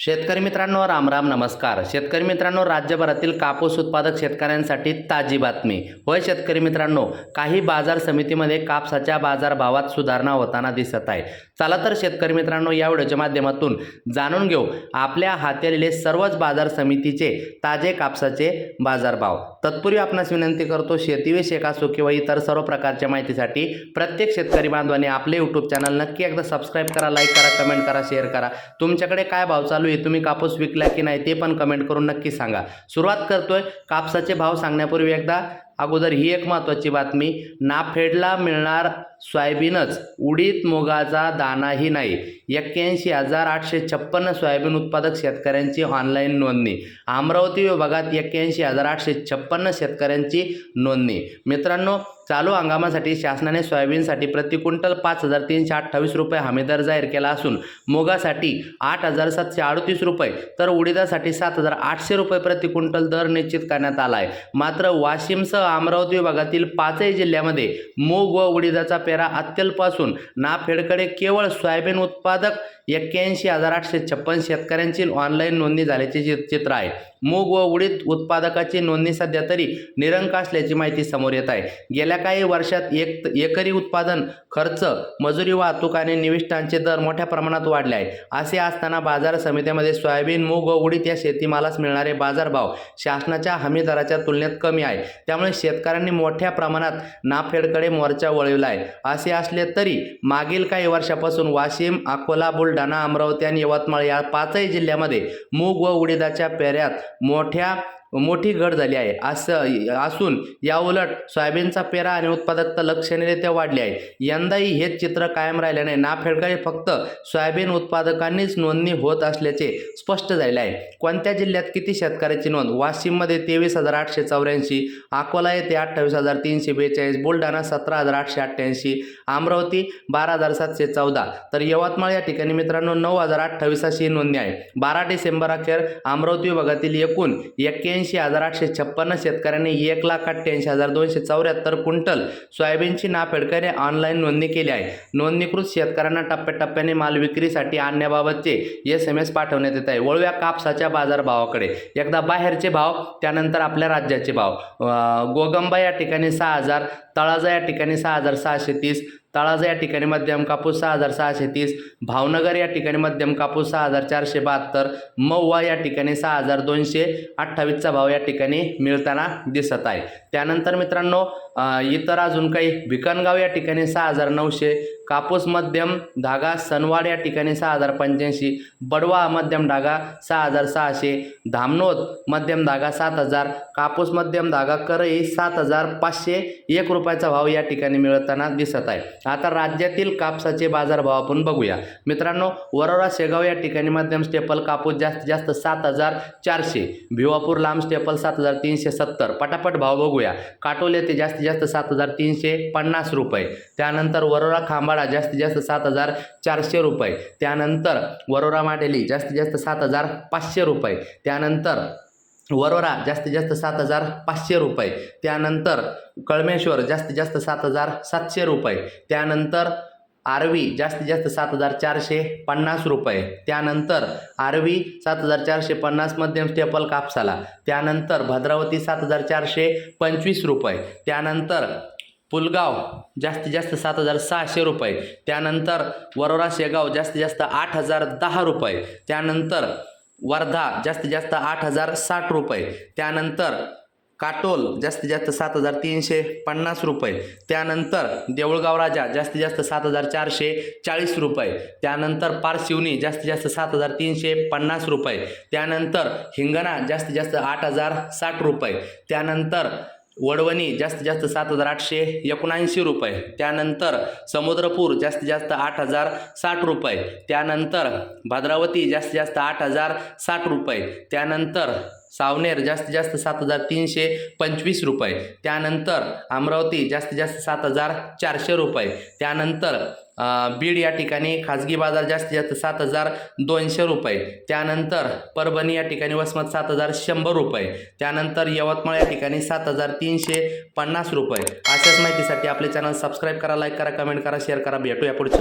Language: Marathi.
शेतकरी मित्रांनो राम राम नमस्कार. शेतकरी मित्रांनो राज्यभरातील कापूस उत्पादक शेतकऱ्यांसाठी ताजी बातमी. होय शेतकरी मित्रांनो काही बाजार समितीमध्ये कापसाच्या बाजारभावात सुधारणा होताना दिसत आहे. चला तर शेतकरी मित्रांनो या व्हिडिओच्या माध्यमातून जाणून घेऊ आपल्या हाती सर्वच बाजार समितीचे ताजे कापसाचे बाजारभाव. तत्पूर्वी आपणास विनंती करतो शेतीविषयक असो किंवा इतर सर्व प्रकारच्या माहितीसाठी प्रत्येक शेतकरी बांधवांनी आपले यूट्यूब चॅनल नक्की एकदा सबस्क्राईब करा लाईक करा कमेंट करा शेअर करा. तुमच्याकडे काय भाव चालू आहे तुम्ही कापूस विकला की नाही ते पण कमेंट करून नक्की सांगा. सुरुवात करतोय कापसाचे भाव सांगण्यापूर्वी एकदा अगोदर ही एक महत्त्वाची बातमी नाफेडला मिळणार सोयाबीनच उडीद मुगाचा दानाही नाही. एक्क्याऐंशी हजार आठशे छप्पन्न सोयाबीन उत्पादक शेतकऱ्यांची ऑनलाईन नोंदणी. अमरावती विभागात एक्क्याऐंशी हजार आठशे छप्पन्न शेतकऱ्यांची नोंदणी. मित्रांनो चालू हंगामासाठी शासनाने सोयाबीनसाठी प्रति क्विंटल पाच हजार तीनशे अठ्ठावीस रुपये हमीदर जाहीर केला असून मुगासाठी आठ हजार सातशे अडतीस रुपये तर उडीदासाठी सात हजार आठशे रुपये प्रति क्विंटल दर निश्चित करण्यात आला आहे मात्र वाशिमसह अमरावती विभागातील पाचही जिल्ह्यामध्ये मूग व उडीदाचा पेरा अत्यल्प असून नाफेडकडे केवळ सोयाबीन उत्पादक एक्क्याऐंशी हजार आठशे छप्पन शेतकऱ्यांची ऑनलाईन नोंदणी झाल्याचे चि- चित्र आहे. मूग व उडीद उत्पादकाची नोंदणी सध्या तरी निरंक असल्याची माहिती समोर येत आहे. गेल्या काही वर्षात एक एकरी उत्पादन खर्च मजुरी वाहतूक आणि निविष्ठांचे दर मोठ्या प्रमाणात वाढले आहे असे असताना बाजार समित्यामध्ये सोयाबीन मूग व उडीद या शेतीमालास मिळणारे बाजारभाव शासनाच्या हमी दराच्या तुलनेत कमी आहे. त्यामुळे शेतकऱ्यांनी मोठ्या प्रमाणात नाफेडकडे मोर्चा वळविला आहे. असे असले तरी मागील काही वर्षापासून वाशिम अकोला बुलढाणा अमरावती आणि यवतमाळ या पाचही जिल्ह्यामध्ये मूग व उडीदाच्या पेऱ्यात मोठ्या मोठी घट झाली आहे. असं असून याउलट सोयाबीनचा पेरा आणि उत्पादकता लक्षणीयरित्या वाढली आहे. यंदाही हेच चित्र कायम राहिले नाही नाफेडकडे फक्त सोयाबीन उत्पादकांनीच नोंदणी होत असल्याचे स्पष्ट झाले आहे. कोणत्या जिल्ह्यात किती शेतकऱ्याची नोंद? वाशिममध्ये तेवीस हजार आठशे चौऱ्याऐंशी अकोला येथे अठ्ठावीस हजार तीनशे बेचाळीस बुलढाणा सतरा हजार आठशे अठ्ठ्याऐंशी अमरावती बारा हजार सातशे चौदा. तर यवतमाळ या ठिकाणी मित्रांनो नऊ हजार अठ्ठावीस अशी नोंदणी आहे. बारा डिसेंबर अखेर अमरावती विभागातील एकूण एक्क्याऐंशी हजार आठशे छप्पन्न शेतकऱ्यांनी एक लाख अठ्ठ्याऐंशी हजार दोनशे चौऱ्याहत्तर क्विंटल सोयाबीनची नाफेडकडे ऑनलाईन नोंदणी केली आहे. नोंदणीकृत शेतकऱ्यांना टप्प्याटप्प्याने माल विक्रीसाठी आणण्याबाबतचे एस एम एस पाठवण्यात येत आहे. वळूया कापसाच्या बाजारभावाकडे. एकदा बाहेरचे भाव त्यानंतर आपल्या राज्याचे भाव. गोगंबा या ठिकाणी सहा हजार तळाजा या ठिकाणी सहा हजार सहाशे तीस तळाजा या ठिकाणी मध्यम कापूस सहा हजार सहाशे तीस भावनगर या ठिकाणी मध्यम कापूस सहा हजार चारशे बहात्तर मौवा या ठिकाणी सहा हजार दोनशे अठ्ठावीसचा भाव या ठिकाणी मिळताना दिसत आहे. त्यानंतर मित्रांनो इतर अजून काही भिकणगाव या ठिकाणी सहा हजार नऊशे कापूस मध्यम धागा सनवाड या ठिकाणी सहा हजार पंच्याऐंशी बडवा मध्यम धागा सहा हजार सहाशे धामनोद मध्यम धागा सात हजार कापूस मध्यम धागा करई सात हजार पाचशे एक रुपये रुपयाचा भाव या ठिकाणी मिळताना दिसत आहे. आता राज्यातील कापसाचे बाजारभाव आपण बघूया. मित्रांनो वरोरा शेगाव या ठिकाणी मध्यम स्टेपल कापूस जास्तीत जास्त सात हजार चारशे. भिवापूर लांब स्टेपल सात हजार तीनशे सत्तर. पटापट भाव बघूया. काटोल येथे जास्तीत जास्त सात हजार तीनशे पन्नास रुपये. त्यानंतर वरोरा खांबाडा जास्तीत जास्त सात हजार चारशे रुपये. त्यानंतर वरोरा माटेली जास्तीत जास्त सात हजार पाचशे रुपये. त्यानंतर वरोरा जास्तीत जास्त सात हजार पाचशे रुपये. त्यानंतर कळमेश्वर जास्तीत जास्त सात हजार सातशे रुपये. त्यानंतर आरवी जास्तीत जास्त सात हजार चारशे पन्नास रुपये. त्यानंतर आरवी सात हजार चारशे पन्नास मध्यम स्टेपल कापसाला. त्यानंतर भद्रावती सात हजार चारशे पंचवीस रुपये. त्यानंतर पुलगाव जास्तीत जास्त सात हजार सहाशे रुपये. त्यानंतर वरोरा शेगाव जास्तीत जास्त आठ हजार दहा रुपये. त्यानंतर वर्धा जास्तीत जास्त आठ हजार साठ रुपये. त्यानंतर काटोल जास्तीत जास्त सात हजार तीनशे पन्नास रुपये. त्यानंतर देऊळगाव राजा जास्तीत जास्त सात हजार चारशे चाळीस रुपये. त्यानंतर पारशिवनी जास्तीत जास्त सात हजार तीनशे पन्नास रुपये. त्यानंतर हिंगणा जास्तीत जास्त आठ हजार साठ रुपये. त्यानंतर वडवणी जास्तीत जास्त सात हजार आठशे एकोणऐंशी रुपये. त्यानंतर समुद्रपूर जास्तीत जास्त आठ हजार साठ रुपये. त्यानंतर भद्रावती जास्तीत जास्त आठ हजार साठ रुपये. त्यानंतर सावनेर जास्तीत जास्त सात हजार तीनशे पंचवीस रुपये. त्यानंतर अमरावती जास्तीत जास्त सात हजार चारशे रुपये. त्यानंतर बीड या ठिकाणी खाजगी बाजार जास्तीत जास्त सात हजार दोनशे रुपये. त्यानंतर परभणी या ठिकाणी वसमत सात हजार शंभर रुपये. त्यानंतर यवतमाळ या ठिकाणी सात हजार तीनशे पन्नास रुपये. अशाच माहितीसाठी आपले चॅनल सबस्क्राईब करा लाईक करा कमेंट करा शेअर करा. भेटूया पुढच्या